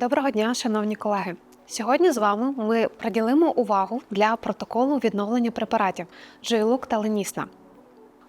Доброго дня, шановні колеги. Сьогодні з вами ми приділимо увагу для протоколу відновлення препаратів Джилук та Ленісна.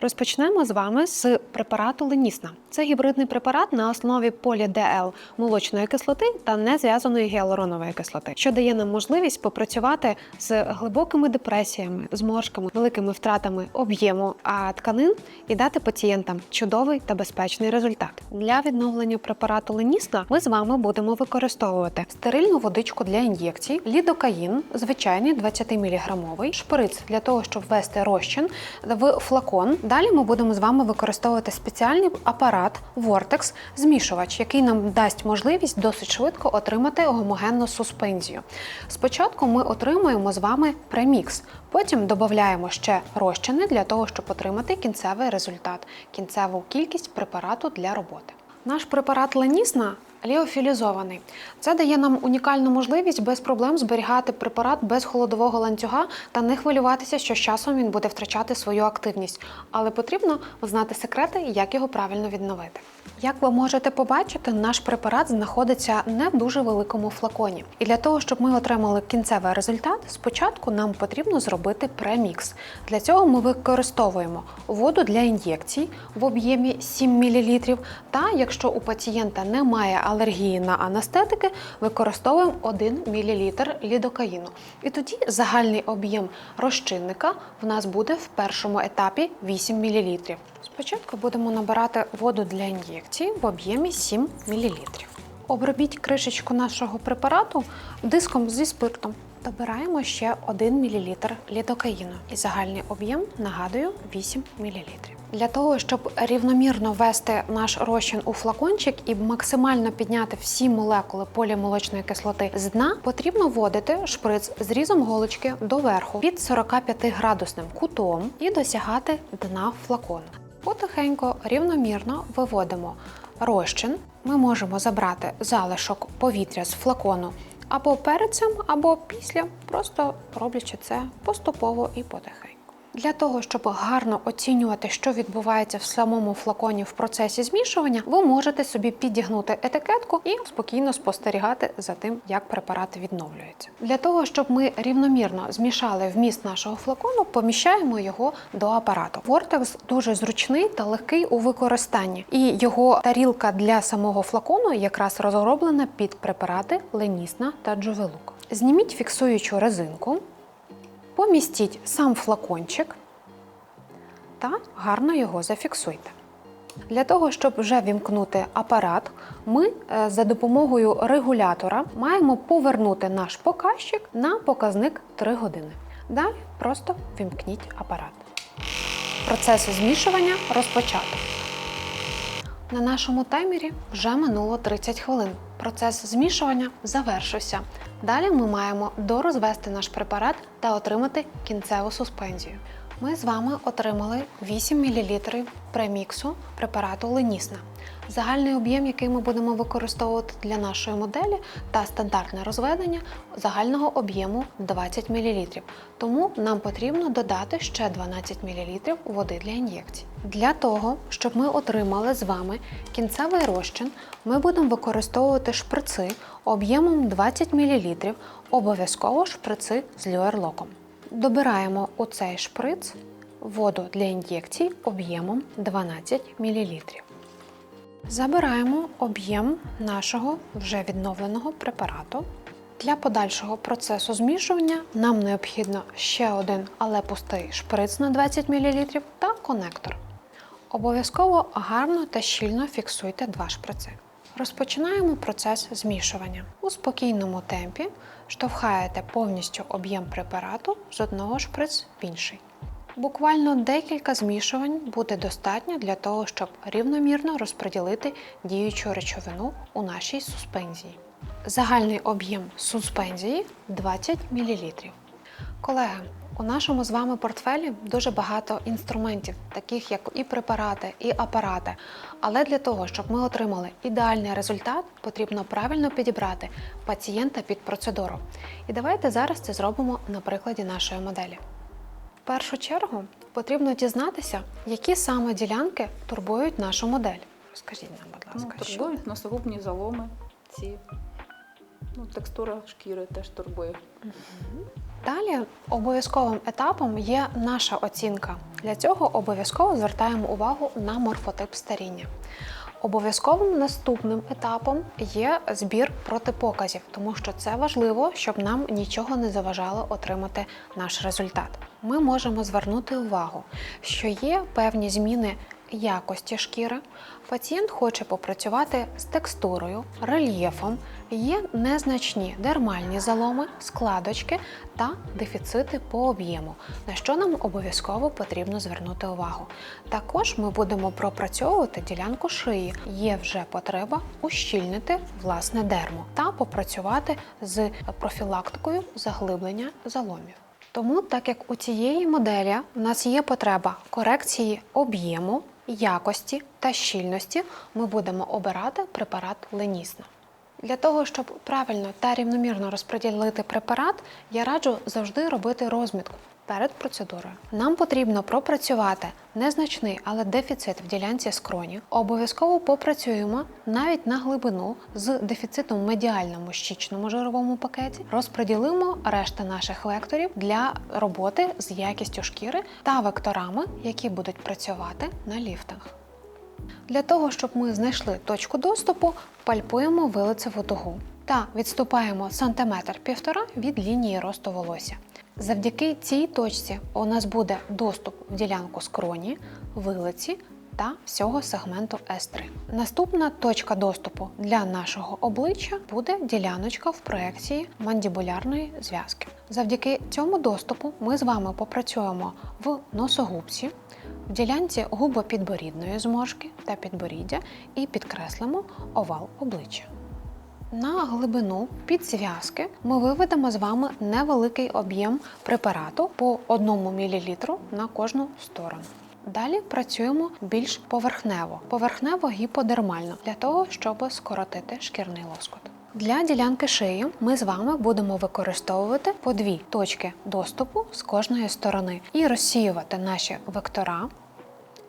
Розпочнемо з вами з препарату Ленісна. Це гібридний препарат на основі полі-ДЛ молочної кислоти та незв'язаної гіалуронової кислоти, що дає нам можливість попрацювати з глибокими депресіями, зморшками, великими втратами об'єму а тканин і дати пацієнтам чудовий та безпечний результат. Для відновлення препарату Ленісна ми з вами будемо використовувати стерильну водичку для ін'єкцій, лідокаїн, звичайний 20-мг, шприц для того, щоб ввести розчин в флакон. Далі ми будемо з вами використовувати спеціальний апарат Vortex змішувач, який нам дасть можливість досить швидко отримати гомогенну суспензію. Спочатку ми отримуємо з вами премікс, потім додаємо ще розчини для того, щоб отримати кінцевий результат, кінцеву кількість препарату для роботи. Наш препарат Ленісна ліофілізований. Це дає нам унікальну можливість без проблем зберігати препарат без холодового ланцюга та не хвилюватися, що з часом він буде втрачати свою активність. Але потрібно знати секрети, як його правильно відновити. Як ви можете побачити, наш препарат знаходиться не в дуже великому флаконі. І для того, щоб ми отримали кінцевий результат, спочатку нам потрібно зробити премікс. Для цього ми використовуємо воду для ін'єкцій в об'ємі 7 мл, та якщо у пацієнта немає алергії на анестетики, використовуємо 1 мл лідокаїну. І тоді загальний об'єм розчинника в нас буде в першому етапі 8 мл. Спочатку будемо набирати воду для ін'єкції в об'ємі 7 мл. Обробіть кришечку нашого препарату диском зі спиртом. Добираємо ще 1 мл лідокаїну і загальний об'єм, нагадую, 8 мл. Для того, щоб рівномірно ввести наш розчин у флакончик і максимально підняти всі молекули полімолочної кислоти з дна, потрібно вводити шприц з різом голочки доверху під 45 градусним кутом і досягати дна флакону. Потихеньку рівномірно виводимо розчин. Ми можемо забрати залишок повітря з флакону або перед цим, або після, просто роблячи це поступово і потихеньку. Для того, щоб гарно оцінювати, що відбувається в самому флаконі в процесі змішування, ви можете собі підігнути етикетку і спокійно спостерігати за тим, як препарат відновлюється. Для того, щоб ми рівномірно змішали вміст нашого флакону, поміщаємо його до апарату. Vortex дуже зручний та легкий у використанні, і його тарілка для самого флакону якраз розроблена під препарати Ленісна та Джовелук. Зніміть фіксуючу резинку. Помістіть сам флакончик та гарно його зафіксуйте. Для того, щоб вже вімкнути апарат, ми е, за допомогою регулятора маємо повернути наш показчик на показник 3 години. Далі просто вімкніть апарат. Процес змішування розпочато. На нашому таймері вже минуло 30 хвилин. Процес змішування завершився. Далі ми маємо дорозвести наш препарат та отримати кінцеву суспензію. Ми з вами отримали 8 мл преміксу препарату Ленісна. Загальний об'єм, який ми будемо використовувати для нашої моделі, та стандартне розведення загального об'єму 20 мл. Тому нам потрібно додати ще 12 мл води для ін'єкцій. Для того, щоб ми отримали з вами кінцевий розчин, ми будемо використовувати шприци об'ємом 20 мл, обов'язково шприци з люерлоком. Добираємо у цей шприц воду для ін'єкцій об'ємом 12 мл. Забираємо об'єм нашого вже відновленого препарату. Для подальшого процесу змішування нам необхідно ще один, але пустий шприц на 20 мл та конектор. Обов'язково гарно та щільно фіксуйте два шприци. Розпочинаємо процес змішування. У спокійному темпі штовхаєте повністю об'єм препарату з одного шприц в інший. Буквально декілька змішувань буде достатньо для того, щоб рівномірно розподілити діючу речовину у нашій суспензії. Загальний об'єм суспензії 20 мл. Колеги, у нашому з вами портфелі дуже багато інструментів, таких як і препарати, і апарати. Але для того, щоб ми отримали ідеальний результат, потрібно правильно підібрати пацієнта під процедуру. І давайте зараз це зробимо на прикладі нашої моделі. Першу чергу потрібно дізнатися, які саме ділянки турбують нашу модель. Скажіть нам, будь Ну, ласка, що турбують носогубні заломи, ці Ну, текстура шкіри теж турбує. Далі обов'язковим етапом є наша оцінка. Для цього обов'язково звертаємо увагу на морфотип старіння. Обов'язковим наступним етапом є збір протипоказів, тому що це важливо, щоб нам нічого не заважало отримати наш результат. Ми можемо звернути увагу, що є певні зміни якості шкіри. Пацієнт хоче попрацювати з текстурою, рельєфом, є незначні дермальні заломи, складочки та дефіцити по об'єму, на що нам обов'язково потрібно звернути увагу. Також ми будемо пропрацьовувати ділянку шиї. Є вже потреба ущільнити власне дерму та попрацювати з профілактикою заглиблення заломів. Тому, так як у цієї моделі в нас є потреба корекції об'єму, якості та щільності, ми будемо обирати препарат Ленісна. Для того, щоб правильно та рівномірно розподілити препарат, я раджу завжди робити розмітку перед процедурою. Нам потрібно пропрацювати незначний, але дефіцит в ділянці скроні. Обов'язково попрацюємо навіть на глибину з дефіцитом в медіальному щічному жировому пакеті. Розподілимо решта наших векторів для роботи з якістю шкіри та векторами, які будуть працювати на ліфтах. Для того, щоб ми знайшли точку доступу, пальпуємо вилицеву дугу та відступаємо сантиметр півтора від лінії росту волосся. Завдяки цій точці у нас буде доступ в ділянку скроні, вилиці та всього сегменту S3. Наступна точка доступу для нашого обличчя буде діляночка в проекції мандібулярної зв'язки. Завдяки цьому доступу ми з вами попрацюємо в носогубці, в ділянці губопідборідної зморшки та підборіддя і підкреслимо овал обличчя. На глибину підзв'язки ми виведемо з вами невеликий об'єм препарату по 1 мл на кожну сторону. Далі працюємо більш поверхнево, поверхнево гіподермально для того, щоб скоротити шкірний лоскут. Для ділянки шиї ми з вами будемо використовувати по дві точки доступу з кожної сторони і розсіювати наші вектора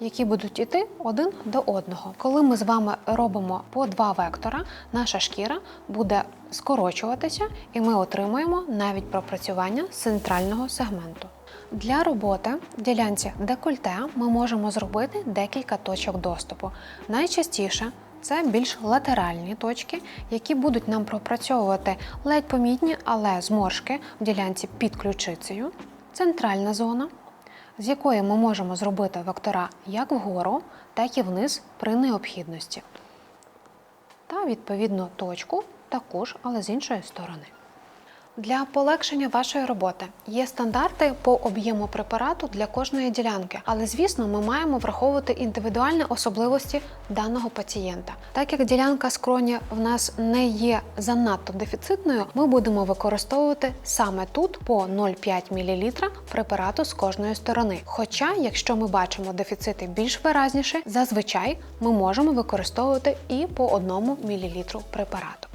які будуть йти один до одного. Коли ми з вами робимо по два вектора, наша шкіра буде скорочуватися, і ми отримуємо навіть пропрацювання центрального сегменту. Для роботи в ділянці декольте ми можемо зробити декілька точок доступу. Найчастіше це більш латеральні точки, які будуть нам пропрацьовувати ледь помітні, але зморшки в ділянці під ключицею, центральна зона, з якої ми можемо зробити вектора як вгору, так і вниз при необхідності. Та відповідно точку також, але з іншої сторони. Для полегшення вашої роботи є стандарти по об'єму препарату для кожної ділянки, але звісно, ми маємо враховувати індивідуальні особливості даного пацієнта. Так як ділянка скроні в нас не є занадто дефіцитною, ми будемо використовувати саме тут по 0,5 мл препарату з кожної сторони. Хоча, якщо ми бачимо дефіцити більш виразніше, зазвичай ми можемо використовувати і по 1 мл препарату.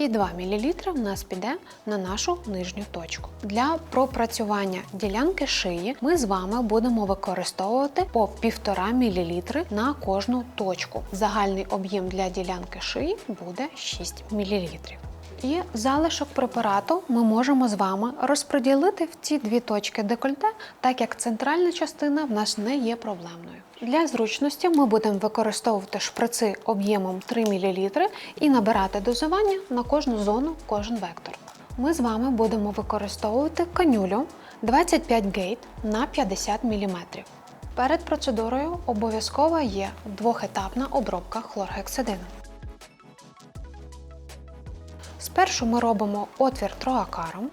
І 2 мл в нас піде на нашу нижню точку. Для пропрацювання ділянки шиї ми з вами будемо використовувати по 1,5 мл на кожну точку. Загальний об'єм для ділянки шиї буде 6 мл. І залишок препарату ми можемо з вами розподілити в ці дві точки декольте, так як центральна частина в нас не є проблемною. Для зручності ми будемо використовувати шприци об'ємом 3 мл і набирати дозування на кожну зону, кожен вектор. Ми з вами будемо використовувати канюлю 25 гейт на 50 мм. Перед процедурою обов'язково є двохетапна обробка хлоргексидином. Спершу ми робимо отвір троакаром,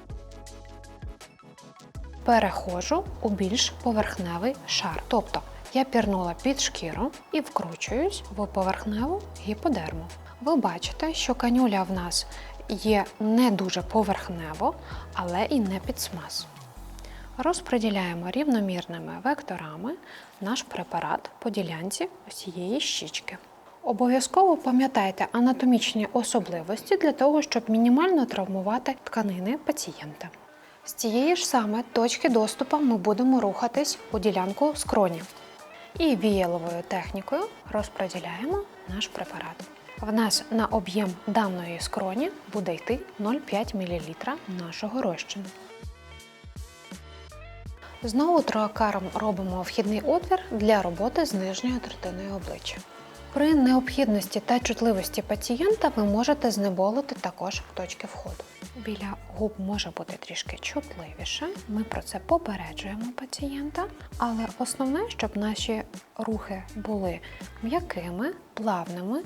переходжу у більш поверхневий шар. Тобто я пірнула під шкіру і вкручуюсь в поверхневу гіподерму. Ви бачите, що канюля в нас є не дуже поверхнево, але і не під смаз. Розподіляємо рівномірними векторами наш препарат по ділянці усієї щічки. Обов'язково пам'ятайте анатомічні особливості для того, щоб мінімально травмувати тканини пацієнта. З цієї ж саме точки доступу ми будемо рухатись у ділянку скроні. І віяловою технікою розподіляємо наш препарат. В нас на об'єм даної скроні буде йти 0,5 мл нашого розчину. Знову троакаром робимо вхідний отвір для роботи з нижньою третиною обличчя. При необхідності та чутливості пацієнта ви можете знеболити також точки входу. Біля губ може бути трішки чутливіше. Ми про це попереджуємо пацієнта, але основне, щоб наші рухи були м'якими, плавними,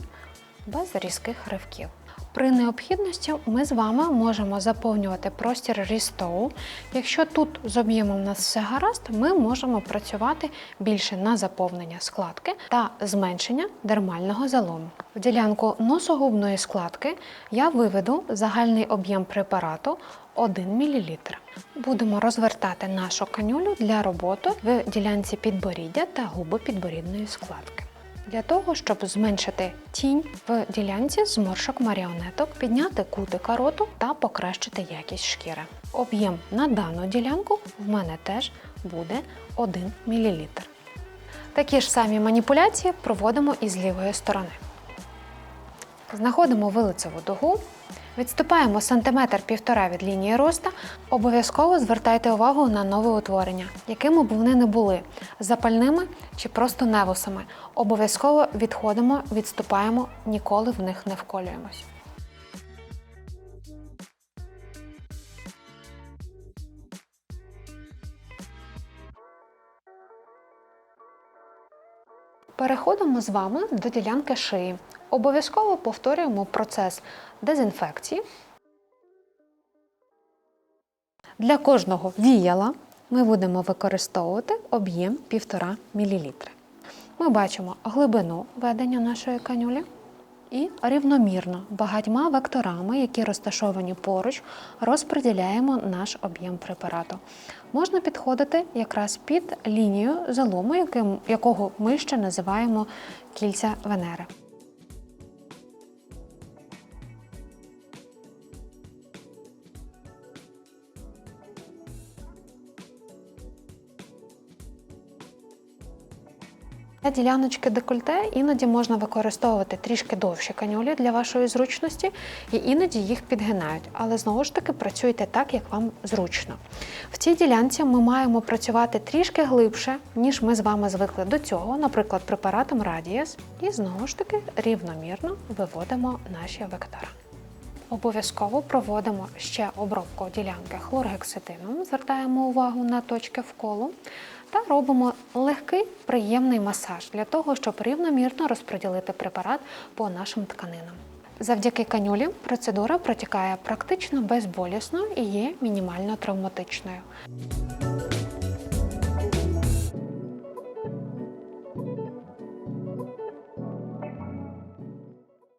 без різких ривків. При необхідності ми з вами можемо заповнювати простір рістоу. Якщо тут з об'ємом у нас все гаразд, ми можемо працювати більше на заповнення складки та зменшення дермального залому. В ділянку носогубної складки я виведу загальний об'єм препарату 1 мл. Будемо розвертати нашу канюлю для роботи в ділянці підборіддя та губи підборідної складки. Для того, щоб зменшити тінь в ділянці зморшок маріонеток, підняти кутика роту та покращити якість шкіри. Об'єм на дану ділянку в мене теж буде 1 мл. Такі ж самі маніпуляції проводимо і з лівої сторони. Знаходимо вилицеву дугу, відступаємо сантиметр півтора від лінії роста. Обов'язково звертайте увагу на нове утворення, якими б вони не були запальними чи просто невусами. Обов'язково відходимо, відступаємо, ніколи в них не вколюємось. Переходимо з вами до ділянки шиї. Обов'язково повторюємо процес дезінфекції. Для кожного віяла ми будемо використовувати об'єм 1,5 мл. Ми бачимо глибину ведення нашої канюлі і рівномірно багатьма векторами, які розташовані поруч, розподіляємо наш об'єм препарату. Можна підходити якраз під лінію залому, якого ми ще називаємо кільця Венери. Для діляночки декольте іноді можна використовувати трішки довші канюлі для вашої зручності, і іноді їх підгинають. Але знову ж таки працюйте так, як вам зручно. В цій ділянці ми маємо працювати трішки глибше, ніж ми з вами звикли до цього, наприклад, препаратом Radius. І знову ж таки рівномірно виводимо наші вектори. Обов'язково проводимо ще обробку ділянки хлоргексидином, звертаємо увагу на точки вколу та робимо легкий приємний масаж для того, щоб рівномірно розподілити препарат по нашим тканинам. Завдяки канюлі процедура протікає практично безболісно і є мінімально травматичною.